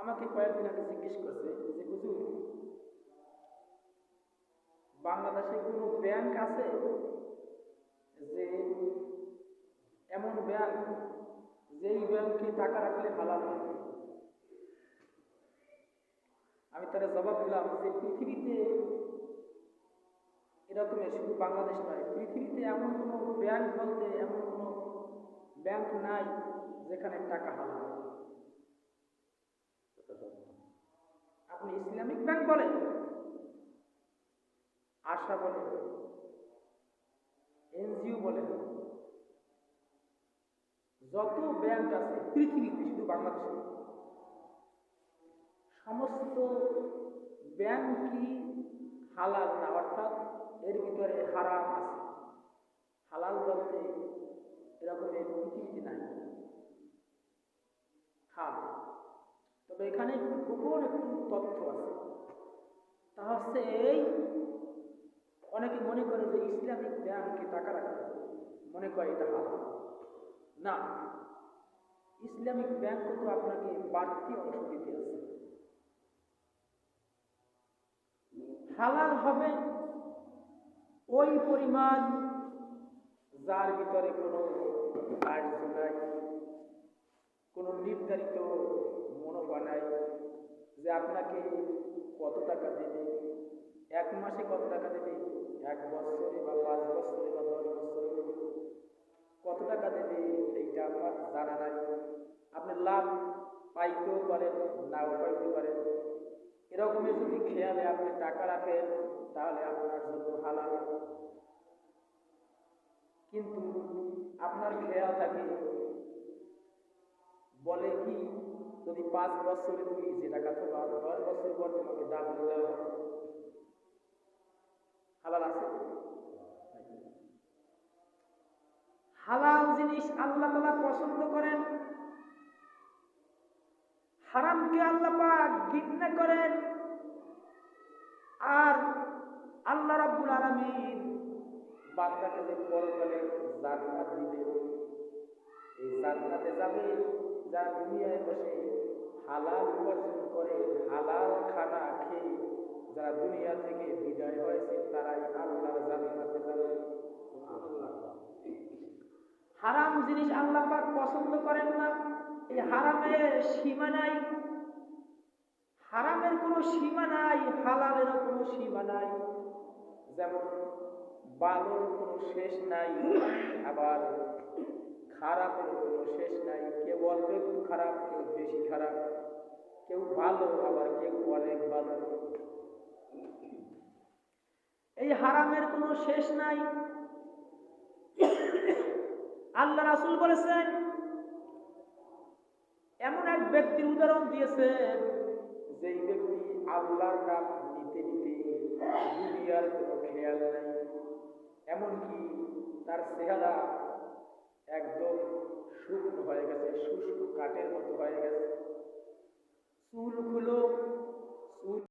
আমাকে কয়েকদিন আগে জিজ্ঞেস করছে যে, হুজুর, বাংলাদেশে কোনো ব্যাংক আছে যে এমন ব্যাংক যেই ব্যাংকে টাকা রাখলে হালাল হয়? আমি তারা জবাব দিলাম যে, পৃথিবীতে এরকমের শুধু বাংলাদেশ নয়, পৃথিবীতে এমন কোনো ব্যাংক বলতে এমন কোনো ব্যাংক নাই যেখানে টাকা হালাল আপনি ইসলামিক ব্যাংক বলেন। আশা বলেন। এনজিও বলেন। যত ব্যাংক আছে পৃথিবীতে শুধু বাংলাদেশে। সমস্ত ব্যাংকই হালাল না, অর্থাৎ এর ভিতরে হারাম আছে হালাল বলতে এরকমের পৃথিবীতে নাই হ্যাঁ তবে এখানে গোপন একটু তথ্য আছে। তা হচ্ছে এই, অনেকে মনে করে যে ইসলামিক ব্যাংকে টাকা রাখা মনে করে এটা হালাল না, ইসলামিক ব্যাংক তো আপনাকে বাড়তি অংশ দিতে আছে। হালাল হবে ওই পরিমাণ, যার ভিতরে কোনো নাই, কোনো নির্ধারিত আপনাকে কত টাকা দেবে? এক মাসে কত টাকা দেবে? এক বছরে বা পাঁচ বছরে বা দশ বছরে? কত টাকা দেবে? এইটা আমার জানা নাই। আপনি লাভ পাইতেও পারেন, নাও পাইতে পারেন। এরকমের যদি খেয়ালে আপনি টাকা রাখেন, তাহলে আপনার জন্য হালাল। কিন্তু আপনার খেয়াল থাকে, বলে কি পাঁচ বছরে তুমি যে টাকা তোমার দশ বছর পর তোমাকে ডাবল দেওয়া হালাল আছে? হালাল জিনিস আল্লাহ তালা পছন্দ করেন। হারামকে আল্লাহ পাক ঘৃণা করেন। আর আল্লাহ রাব্বুল আলামিন বান্দাকে যে পরকালে জান্নাত দিবেন, এই জান্নাতে যাবে যারা দুনিয়ায় বসে হালাল উপার্জন করে হালাল খানা খেয়ে যারা দুনিয়া থেকে বিদায় হয়েছে, তারাই আল্লাহর জান্নাতে যাবে হারাম জিনিস আল্লাহ পাক পছন্দ করেন না। এই হারামের সীমা নাই। হারামের কোনো সীমা নাই হালালেরও কোনো সীমা নাই। যেমন বালোর কোনো শেষ নাই, আবার খারাপের কোনো শেষ নাই। কেউ অল্প খারাপ, কেউ বেশি খারাপ। ভালো, আবার কেউ অনেক ভালো। এই হারামের কোনো শেষ নাই। আল্লাহ রাসুল বলেছেন, এমন এক ব্যক্তির উদাহরণ দিয়েছেন যেই ব্যক্তি আল্লাহর নাম নিতে নিতে দুনিয়ার কোনো খেয়াল নাই, এমনকি তার চেহারা একদম শুকনো হয়ে গেছে, শুষ্ক কাঠের মতো হয়ে গেছে। চুলগুলো চুল